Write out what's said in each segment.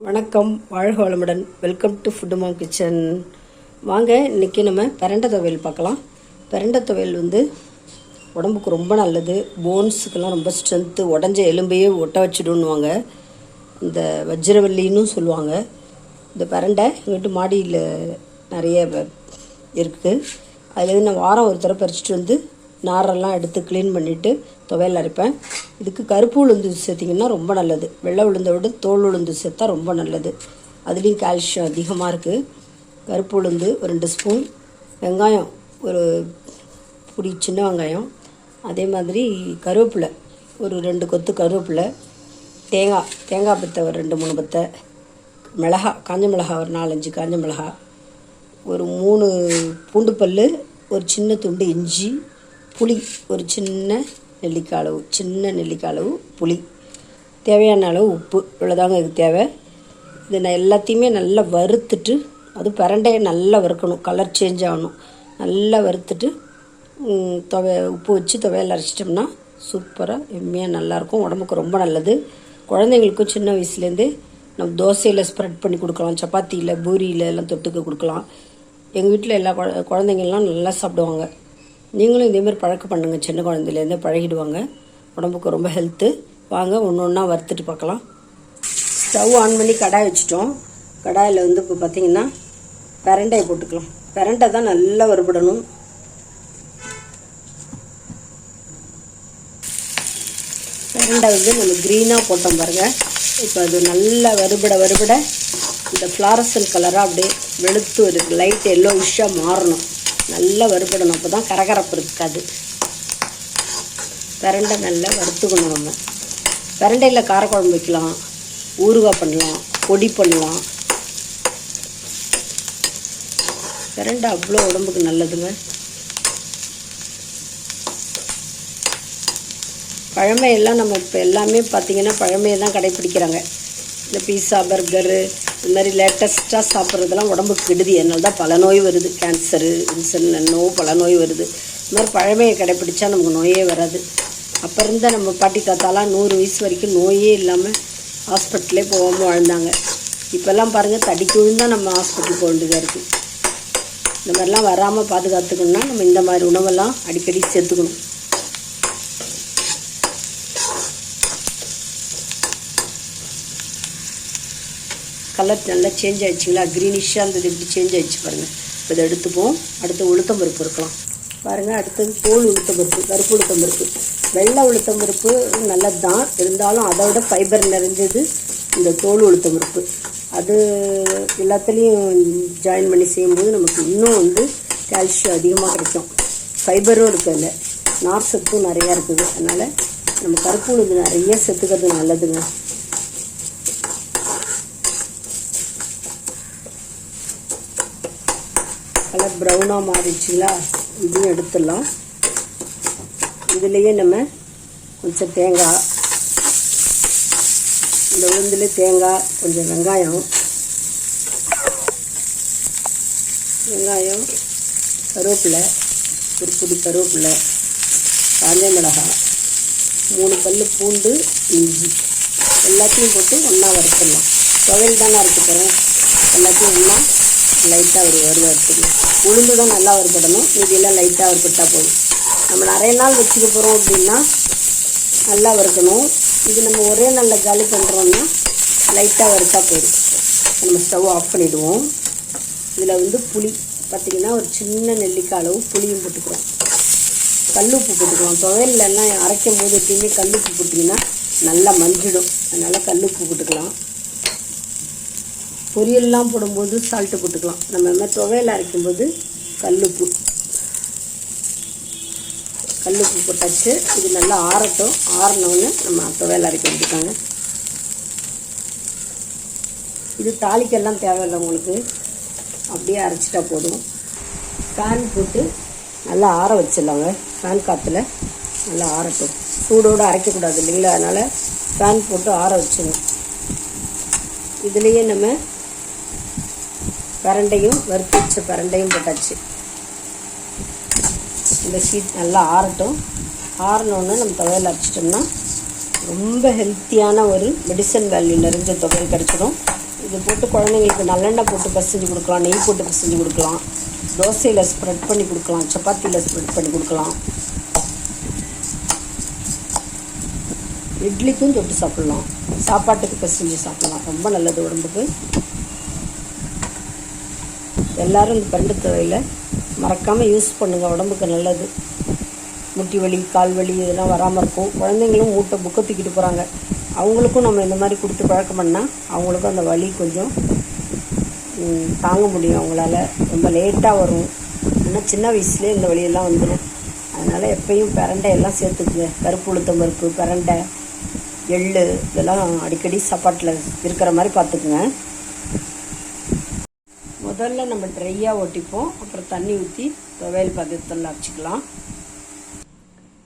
வணக்கம் வாழ்க வளமுடன் welcome to food mom kitchen வாங்க இன்றைக்கி நம்ம பிரண்டை துவையல் பார்க்கலாம். பிரண்டை துவையல் வந்து உடம்புக்கு ரொம்ப நல்லது. போன்ஸுக்கெல்லாம் ரொம்ப ஸ்ட்ரென்த்து உடஞ்ச எலும்பையே ஒட்ட வச்சுடுன்னுவாங்க இந்த வஜ்ரவல்லின்னு சொல்லுவாங்க. இந்த பிரண்டை எங்கள் வீட்டு மாடியில் நிறைய இருக்குது அதுலேருந்து நான் வாரம் ஒரு தடவை பறிச்சுட்டு வந்து நாரெல்லாம் எடுத்து க்ளீன் பண்ணிவிட்டு துவையல் அரைப்பேன். இதுக்கு கருப்பு உளுந்து சேர்த்திங்கன்னா ரொம்ப நல்லது. வெள்ளை உளுந்தை விட தோல் உளுந்து சேர்த்தா ரொம்ப நல்லது. அதுலேயும் கால்சியம் அதிகமாக இருக்குது கருப்பு உளுந்து ஒரு ரெண்டு ஸ்பூன். வெங்காயம் ஒரு புடி சின்ன வெங்காயம். அதே மாதிரி கருவேப்பிலை ஒரு ரெண்டு கொத்து கருவேப்பிலை. தேங்காய் தேங்காய் பத்தை ஒரு ரெண்டு மூணு பத்தை. மிளகா காஞ்ச மிளகா ஒரு நாலஞ்சு காஞ்ச மிளகா. ஒரு மூணு பூண்டு பல் ஒரு சின்ன துண்டு இஞ்சி புளி ஒரு சின்ன நெல்லிக்காய் அளவு சின்ன நெல்லிக்காய் அளவு புளி. தேவையான அளவு உப்பு இவ்வளோதாங்க இதுக்கு தேவை. இதை நான் எல்லாத்தையுமே நல்லா வறுத்துட்டு அது பிரண்டையை நல்லா வறுக்கணும் கலர் சேஞ்ச் ஆகணும். நல்லா வறுத்துட்டு துவை உப்பு வச்சு துவையல் அரைச்சிட்டோம்னா சூப்பராக எம்மையாக நல்லாயிருக்கும். உடம்புக்கு ரொம்ப நல்லது. குழந்தைங்களுக்கும் சின்ன வயசுலேருந்தே நம்ம தோசையில் ஸ்ப்ரெட் பண்ணி கொடுக்கலாம் சப்பாத்தியில் பூரியில் எல்லாம் தொட்டுக்க கொடுக்கலாம். எங்கள் வீட்டில் எல்லா குழ குழந்தைங்கள்லாம் நல்லா சாப்பிடுவாங்க. நீங்களும் இதேமாதிரி பழக்கம் பண்ணுங்கள் சின்ன குழந்தையிலேருந்தே பழகிடுவாங்க. உடம்புக்கு ரொம்ப ஹெல்த்து வாங்க ஒன்று ஒன்றா வறுத்துட்டு பார்க்கலாம். ஸ்டவ் ஆன் பண்ணி கடாய் வச்சுட்டோம். கடாயில் வந்து இப்போ பார்த்தீங்கன்னா பெரண்டையை போட்டுக்கலாம். பெரண்டை தான் நல்லா வறுபடணும். பெரண்டை வந்து நம்ம க்ரீனாக போட்டோம் பாருங்கள் இப்போ அது நல்லா வறுபட வறுபட இந்த ஃப்ளாரசன் கலராக அப்படியே வெளுத்து வருது. லைட் எல்லோ விஷாக மாறணும். நல்லா வறுபடணும். அப்போ தான் கரகரப்பு இருக்காது. பிரண்டை நல்லா வறுத்துக்கணும் நம்ம. பிரண்டையில் காரக்குழம்பு வைக்கலாம். ஊறுகாய் பண்ணலாம். பொடி பண்ணலாம். பிரண்டை அவ்வளோ உடம்புக்கு நல்லதுங்க. பழமையெல்லாம் நம்ம இப்போ எல்லாமே பார்த்திங்கன்னா பழமையை தான் கடைப்பிடிக்கிறாங்க. இந்த பீஸா பர்கரு இது மாதிரி லேட்டஸ்ட்டாக சாப்பிட்றதெல்லாம் உடம்புக்கு கெடுதி. அதனால தான் பல நோய் வருது. கேன்சரு இன்சன் என்னோ பல நோய் வருது. இது மாதிரி பழமையை கடைப்பிடிச்சா நமக்கு நோயே வராது. அப்போ இருந்த நம்ம பாட்டி தாத்தாலாம் நூறு வயசு வரைக்கும் நோயே இல்லாமல் ஹாஸ்பிட்டலே போகாமல் வாழ்ந்தாங்க. இப்போல்லாம் பாருங்கள் தடிக்கு தான் நம்ம ஹாஸ்பிட்டல் போக வேண்டியதாக இருக்குது இந்த மாதிரிலாம் வராமல் பாதுகாத்துக்கணும்னா நம்ம இந்த மாதிரி உணவெல்லாம் அடிக்கடி சேர்த்துக்கணும். கலர் நல்லா சேஞ்ச் ஆயிடுச்சுங்களா? க்ரீனிஷாக இருந்தது எப்படி சேஞ்ச் ஆயிடுச்சு பாருங்கள் இப்போ இதை எடுத்துப்போம். அடுத்து உளுத்தம் பருப்பு இருக்கலாம். பாருங்கள் அடுத்தது தோல் உளுத்தம் பருப்பு கருப்பு உளுத்தம் பருப்பு. வெள்ளை உளுத்தம் பருப்பு நல்லது தான் இருந்தாலும் அதை விட ஃபைபர் நிறைஞ்சது இந்த தோல் உளுத்தம் பருப்பு. அது எல்லாத்துலேயும் ஜாயின் பண்ணி செய்யும்போது நமக்கு இன்னும் வந்து கால்சியம் அதிகமாக கிடைக்கும். ஃபைபரும் இருக்குது அதில். நார் சத்தும் நிறையா இருக்குது. அதனால் நம்ம கருப்பு உளுந்து நிறைய செத்துக்கிறது நல்லதுங்க. ப்ரௌனாக மாறிடுச்சுங்களா? இதையும் எடுத்துடலாம். இதுலேயே நம்ம கொஞ்சம் தேங்காய் இந்த உளுந்தில் தேங்காய் கொஞ்சம் வெங்காயம். வெங்காயம் கருவேப்பிலை ஒரு பிடி கருவேப்பிலை காஞ்ச மிளகாய் மூணு பல் பூண்டு இஞ்சி. எல்லாத்தையும் போட்டு ஒன்றா வறுத்துடலாம். துவையல் தானே அரைக்க எல்லாத்தையும் ஒன்றா லைட்டாக ஒரு வறுவ எடுத்துக்கலாம் உளுந்து தான் நல்லா வறுபடணும் மீதியெல்லாம் லைட்டாக வறுபட்டால் போதும். நம்ம நிறைய நாள் வச்சுக்க போகிறோம் அப்படின்னா நல்லா வறுக்கணும். இது நம்ம ஒரே நாளில் காலி பண்ணுறோன்னா லைட்டாக வறுத்தா போதும். நம்ம ஸ்டவ் ஆஃப் பண்ணிவிடுவோம் இதில் வந்து புளி. பார்த்திங்கன்னா ஒரு சின்ன நெல்லிக்காய் அளவு புளியும் போட்டுக்கிறோம் கல்லுப்பு போட்டுக்கலாம். துவையல்லாம் அரைக்கும் போது எப்பயுமே கல்லுப்பு போட்டிங்கன்னா நல்லா மஞ்சிடும். அதனால் கல்லுப்பு போட்டுக்கலாம். பொரியல்லாம் போடும்போது சால்ட்டு போட்டுக்கலாம். நம்ம மாதிரி துவையல் அரைக்கும்போது கல்லுப்பு. கல்லுப்பு போட்டாச்சு. இது நல்லா ஆறட்டும். ஆறினோன்னு நம்ம துவையல் அரைக்க வேண்டியதாங்க இது தாளிக்கெல்லாம் தேவையில்லை உங்களுக்கு. அப்படியே அரைச்சிட்டா போதும். ஃபேன் போட்டு நல்லா ஆற வச்சிடலாங்க. ஃபேன் காற்றுல நல்லா ஆறட்டும். சூடோடு அரைக்கக்கூடாது இல்லைங்களா? அதனால் ஃபேன் போட்டு ஆற வச்சிடணும். இதுலேயே நம்ம பிரண்டையும் வறுத்து வச்ச பிரண்டையும் போட்டாச்சு. இந்த ஷீட் நல்லா ஆறட்டும். ஆறினோன்னு நம்ம துவையல் அரைச்சிட்டோம்னா ரொம்ப ஹெல்த்தியான ஒரு மெடிசன் வேல்யூ நிறைஞ்ச துவையல் கிடச்சிடும். இது போட்டு குழந்தைங்களுக்கு நல்லெண்ணெய் போட்டு பசஞ்சு கொடுக்கலாம் நெய் போட்டு பசஞ்சு கொடுக்கலாம். தோசையில் ஸ்ப்ரெட் பண்ணி கொடுக்கலாம் சப்பாத்தியில் ஸ்ப்ரெட் பண்ணி கொடுக்கலாம். இட்லிக்கும் தொட்டு சாப்பிட்லாம். சாப்பாட்டுக்கு பசஞ்சு சாப்பிட்லாம். ரொம்ப நல்லது உடம்புக்கு. எல்லாரும் இந்த பெண்டு துவையில் மறக்காமல் யூஸ் பண்ணுங்கள் உடம்புக்கு நல்லது. முட்டி வலி கால் வலி இதெல்லாம் வராமல் இருக்கும். குழந்தைங்களும் மூட்டை புக்கை தூக்கிட்டு போகிறாங்க அவங்களுக்கும் நம்ம இந்த மாதிரி கொடுத்து பழக்கம் பண்ணால் அவங்களுக்கும் அந்த வலி கொஞ்சம் தாங்க முடியும் அவங்களால. ரொம்ப லேட்டாக வரும். ஆனால் சின்ன வயசுலேயே இந்த வலியெல்லாம் வந்துடும் அதனால் எப்பயும் பிரண்டை எல்லாம் சேர்த்துக்குங்க. கருப்பு உளுத்தம் பருப்பு பிரண்டை எள் இதெல்லாம் அடிக்கடி சாப்பாட்டில் இருக்கிற மாதிரி பார்த்துக்குங்க. முதல்ல நம்ம ட்ரையாக ஒட்டிப்போம். அப்புறம் தண்ணி ஊற்றி துவையல் பதத்தில் அரைச்சிக்கலாம்.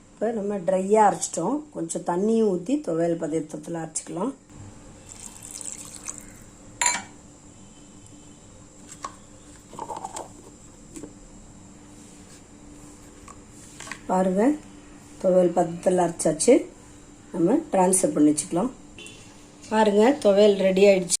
இப்போ நம்ம ட்ரையாக அரைச்சிட்டோம். கொஞ்சம் தண்ணியும் ஊற்றி துவையல் பதத்தில் அரைச்சிக்கலாம். பாருங்கள் துவையல் பதத்தில் அரைச்சாச்சு. நம்ம ட்ரான்ஸ்ஃபர் பண்ணி வச்சுக்கலாம். பாருங்கள் துவையல் ரெடி ஆகிடுச்சு